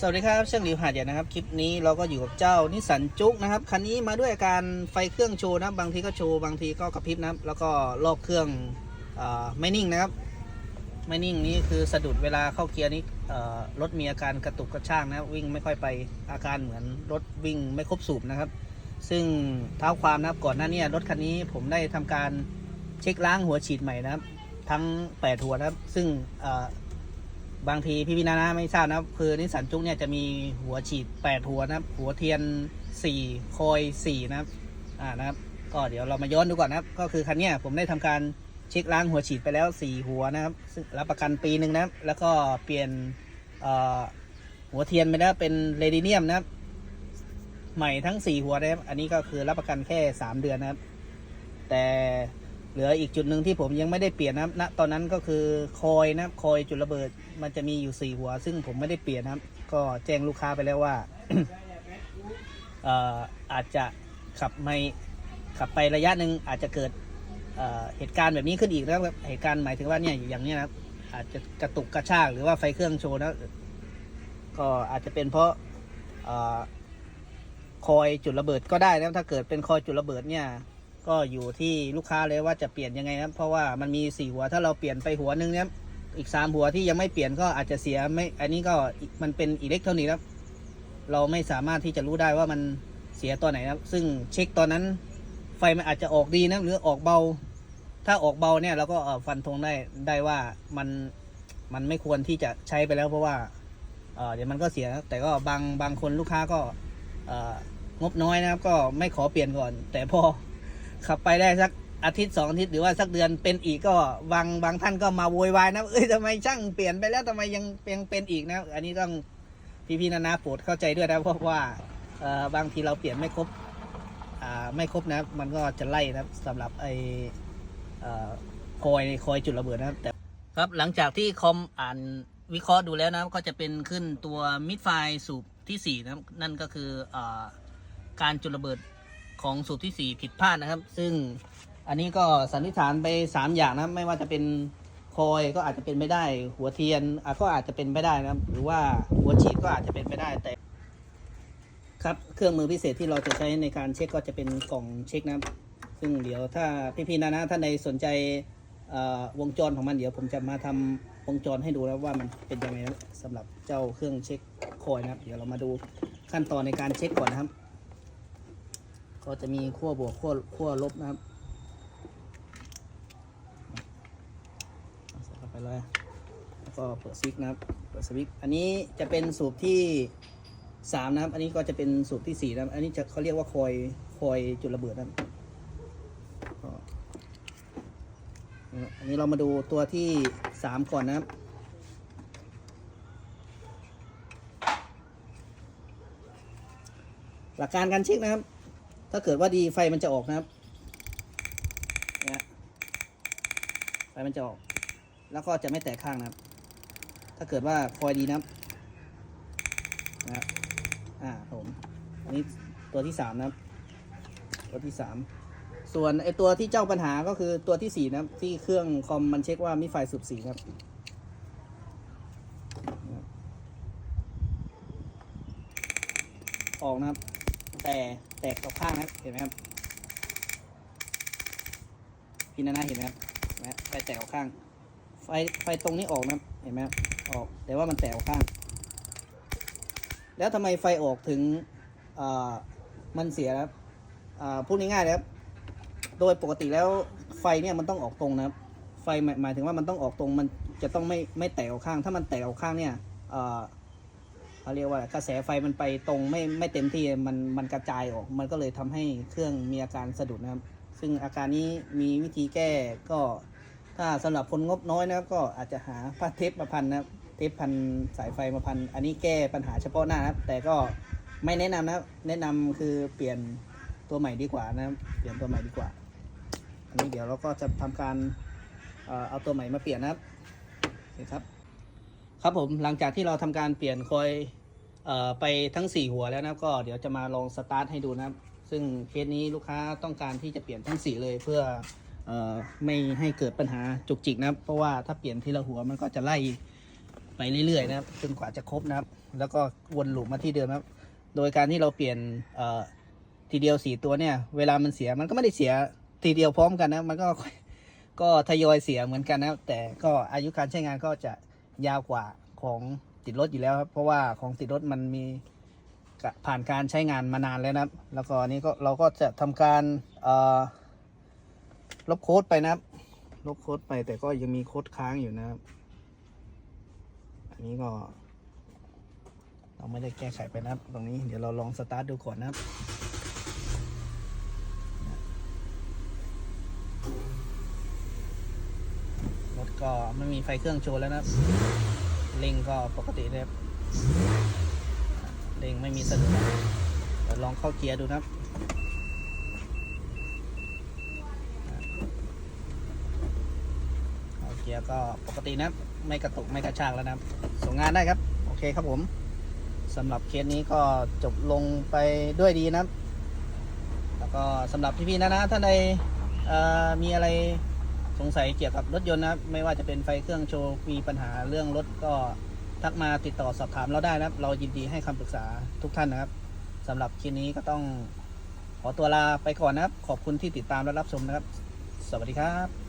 สวัสดีครับเชิงหลิวหาดใหญ่นะครับ คลิปนี้เราก็อยู่กับเจ้านิสันจุกนะครับคันนี้มาด้วยอาการไฟเครื่องโชว์นะบางทีก็โชว์บางทีก็กระพริบนะครับแล้วก็รอบเครื่องอไม่นิ่งนะครับ ไม่นิ่งนี่คือสะดุดเวลาเข้าเกียร์นี้รถมีอาการกระตุกกระชากนะวิ่งไม่ค่อยไปอาการเหมือนรถวิ่งไม่ครบสูบนะครับ ซึ่งเท้าความนะครับก่อนหน้านี้รถคันนี้ผมได้ทำการเช็คล้างหัวฉีดใหม่นะครับ ทั้ง 8 หัวนะครับ ซึ่งเบางทีพี่พี่นานาไม่ทราบนะคือนิสสันจุกเนี่ยจะมีหัวฉีด 8 หัวนะครับ หัวเทียน 4 คอย 4 นะครับอ่านะครับ ก็เดี๋ยวเรามาย้อนดูก่อนนะครับ ก็คือคันเนี้ยผมได้ทำการเช็คล้างหัวฉีดไปแล้ว 4 หัวนะครับซึ่งรับประกันปีหนึ่งนะครับ แล้วก็เปลี่ยนหัวเทียนไปแล้วเป็นเรดิเนียมนะครับ ใหม่ทั้ง 4 หัวนะครับ อันนี้ก็คือรับประกันแค่ 3 เดือนนะครับ แต่ เหลืออีกจุดหนึ่งที่ผมยังไม่ได้เปลี่ยนนะครับณตอนนั้นก็คือคอยนะครับคอยจุดระเบิดมันจะมีอยู่ 4 หัว ซึ่งผมไม่ได้เปลี่ยนนะครับ ก็แจ้งลูกค้าไปแล้วว่า เอ่ออาจจะขับไม่ขับไประยะหนึ่งอาจจะเกิดเอ่อเหตุการณ์แบบนี้ขึ้นอีกนะครับเหตุการณ์หมายถึงว่าเนี่ยอย่างเนี้ยนะครับ อาจจะกระตุกกระชากหรือว่าไฟเครื่องโชว์นะก็อาจจะเป็นเพราะเอ่อคอยจุดระเบิดก็ได้นะครับถ้าเกิดเป็นคอยจุดระเบิดเนี่ย ก็อยู่ที่ลูกค้าเลยว่าจะเปลี่ยนยังไงนะครับเพราะว่ามันมีสี่หัวถ้าเราเปลี่ยนไปหัวหนึ่งเนี่ยอีกสามหัวที่ยังไม่เปลี่ยนก็อาจจะเสียไม่อันนี้ก็มันเป็นอิเล็กทรอนิกส์ครับเราไม่สามารถที่จะรู้ได้ว่ามันเสียตอนไหนนะครับ ซึ่งเช็คตอนนั้น ไฟมันอาจจะออกดีนะหรือออกเบา ถ้าออกเบาเนี่ยเราก็ฟันธงได้ได้ว่ามันมันไม่ควรที่จะใช้ไปแล้วเพราะว่าเเดี๋ยวมันก็เสีย แต่ก็บางบางคนลูกค้าก็งบน้อยนะครับ ก็ไม่ขอเปลี่ยนก่อน แต่พอ ขับไปได้สักอาทิตย์สองอาทิตย์หรือว่าสักเดือนเป็นอีกก็บางบางท่านก็มาโวยวายนะเอ้ยทำไมช่างเปลี่ยนไปแล้วทำไมยังยังเป็นอีกนะ อันนี้ต้องพี่พี่ๆนานาโปรดเข้าใจด้วยนะเพราะว่าเออบางทีเราเปลี่ยนไม่ครบอ่าไม่ครบนะมันก็จะไล่นะสำหรับไอเอ่อคอยคอยจุดระเบิดนะแต่ครับหลังจากที่คอมอ่านวิเคราะห์ดูแล้วนะก็จะเป็นขึ้นตัวมิดไฟสูบที่สี่นะนั่นก็คืออาการจุดระเบิด ของสูตรที่ 4 ผิดพลาดนะครับ ซึ่งอันนี้ก็สันนิษฐานไป 3 อย่างนะไม่ว่าจะเป็นคอยก็อาจจะเป็นไม่ได้ หัวเทียนก็อาจจะเป็นไม่ได้นะครับ หรือว่าหัวฉีดก็อาจจะเป็นไม่ได้แต่ ครับเครื่องมือพิเศษที่เราจะใช้ในการเช็คก็จะเป็นกล่องเช็คนะครับ ซึ่งเดี๋ยวถ้าพี่ๆนะนะท่านใดสนใจวงจรของมันเดี๋ยวผมจะมาทำวงจรให้ดูนะว่ามันเป็นยังไงนะสำหรับเจ้าเครื่องเช็คคอยนะครับ เดี๋ยวเรามาดูขั้นตอนในการเช็คก่อนนะครับ ก็จะมีขั้วบวกขั้วขั้วลบนะครับใส่เข้าไปเลยแล้วก็เปิดสวิตช์นะครับ เปิดสวิตช์อันนี้จะเป็นสูบที่สามนะครับ อันนี้ก็จะเป็นสูบที่สี่นะครับ อันนี้จะเขาเรียกว่าคอยคอยจุดระเบิดนะครับอันนี้เรามาดูตัวที่สามก่อนนะครับหลักการการเช็คนะครับ ถ้าเกิดว่าดีไฟมันจะออกนะครับไฟมันจะออก แล้วก็จะไม่แตกข้างนะครับ ถ้าเกิดว่าคอยดีนะครับนะอ่าผมอันนี้ตัวที่สามนะครับ ตัวที่สามส่วนไอตัวที่เจ้าปัญหาก็คือตัวที่สี่นะครับ ที่เครื่องคอมมันเช็คว่ามีไฟสูบสีครับออกนะครับ แต่แตกออกข้างนะเห็นไหมครับพี่นานาเห็นไหมครับไฟแตกออกข้าง ไฟไฟตรงนี้ออกนะเห็นไหมครับออกแต่ว่ามันแตกออกข้าง แล้วทำไมไฟออกถึงอ่อมันเสียนะครับอ่าพูดง่ายๆนะครับ โดยปกติแล้วไฟเนี่ยมันต้องออกตรงนะครับ ไฟหมายหมายถึงว่ามันต้องออกตรงมันจะต้องไม่ไม่แตกออกข้าง ถ้ามันแตกออกข้างเนี่ย เขาเรียกว่ากระแสไฟมันไปตรงไม่ไม่เต็มที่มันมันกระจายออก มันก็เลยทำให้เครื่องมีอาการสะดุดนะครับ ซึ่งอาการนี้มีวิธีแก้ก็ถ้าสำหรับคนงบน้อยนะครับก็อาจจะหาผ้าเทปมาพันนะครับเทปพันสายไฟมาพัน อันนี้แก้ปัญหาเฉพาะหน้านะครับ แต่ก็ไม่แนะนำนะครับ แนะนำคือเปลี่ยนตัวใหม่ดีกว่านะครับ เปลี่ยนตัวใหม่ดีกว่า อันนี้เดี๋ยวเราก็จะทำการเอาตัวใหม่มาเปลี่ยนนะครับโอเคครับ ครับผมหลังจากที่เราทำการเปลี่ยนคอยออไปทั้ง 4 หัวแล้วนะครับก็เดี๋ยวจะมาลองสตาร์ทให้ดูนะครับ ซึ่งเคสนี้ลูกค้าต้องการที่จะเปลี่ยนทั้ง 4 เลยเพื่อออไม่ให้เกิดปัญหาจุกจิกนะครับเพราะว่าถ้าเปลี่ยนทีละหัวมันก็จะไล่ไปเรื่อยๆนะครับจนกว่าจะครบนะครับ แล้วก็วนลูปมาที่เดิมนะครับ โดยการที่เราเปลี่ยนทีเดียวสี่ตัวเนี่ย เวลามันเสียมันก็ไม่ได้เสียทีเดียวพร้อมกันนะมันก็ก็ทยอยเสียเหมือนกันนะแต่ก็อายุการใช้งานก็จะ ยาวกว่าของติดรถอยู่แล้วครับ เพราะว่าของติดรถมันมีผ่านการใช้งานมานานแล้วนะครับ แล้วก็อันนี้ก็เราก็จะทำการลบโค้ดไปนะครับ ลบโค้ดไปแต่ก็ยังมีโค้ดค้างอยู่นะครับ อันนี้ก็ เราไม่ได้แก้ไขไปนะครับ ตรงนี้เดี๋ยวเราลองสตาร์ทดูก่อนนะครับ ก็ไม่มีไฟเครื่องโชว์แล้วนะครับเร่งก็ปกติเลยครับเร่งไม่มีสะดุดนะครับเดี๋ยวลองเข้าเกียร์ดูนะครับเข้าเกียร์ก็ปกตินะครับไม่กระตุกไม่กระชากแล้วนะครับส่งงานได้ครับ โอเคครับผมสำหรับเคสนี้ก็จบลงไปด้วยดีนะครับ แล้วก็สำหรับพี่ๆนะนะท่านใดมีอะไร สงสัยเกี่ยวกับรถยนต์นะครับ ไม่ว่าจะเป็นไฟเครื่องโชว์มีปัญหาเรื่องรถก็ทักมาติดต่อสอบถามเราได้นะครับ เรายินดีให้คำปรึกษาทุกท่านนะครับสำหรับคลิปนี้ก็ต้องขอตัวลาไปก่อนนะครับ ขอบคุณที่ติดตามและรับชมนะครับ สวัสดีครับ